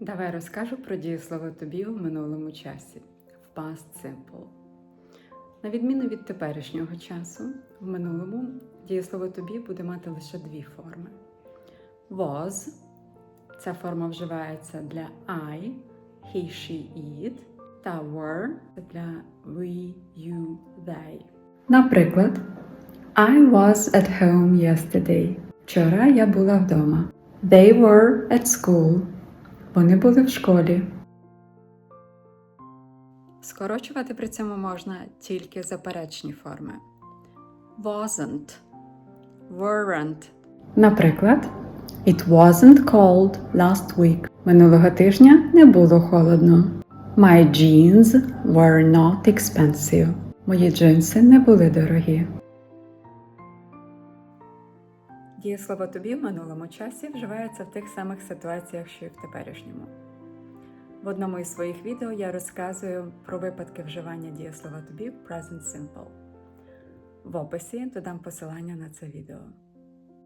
Давай розкажу про дієслово тобі у минулому часі в past simple. На відміну від теперішнього часу, в минулому дієслово тобі буде мати лише дві форми. Was ця форма вживається для I, he, she, it та were для we, you, they. Наприклад, I was at home yesterday. Вчора я була вдома. They were at school. Вони були в школі. Скорочувати при цьому можна тільки заперечні форми. Wasn't, weren't. Наприклад, It wasn't cold last week. Минулого тижня не було холодно. My jeans were not expensive. Мої джинси не були дорогі. Дієслово тобі в минулому часі вживається в тих самих ситуаціях, що і в теперішньому. В одному із своїх відео я розказую про випадки вживання дієслова тобі в Present Simple. В описі додам посилання на це відео.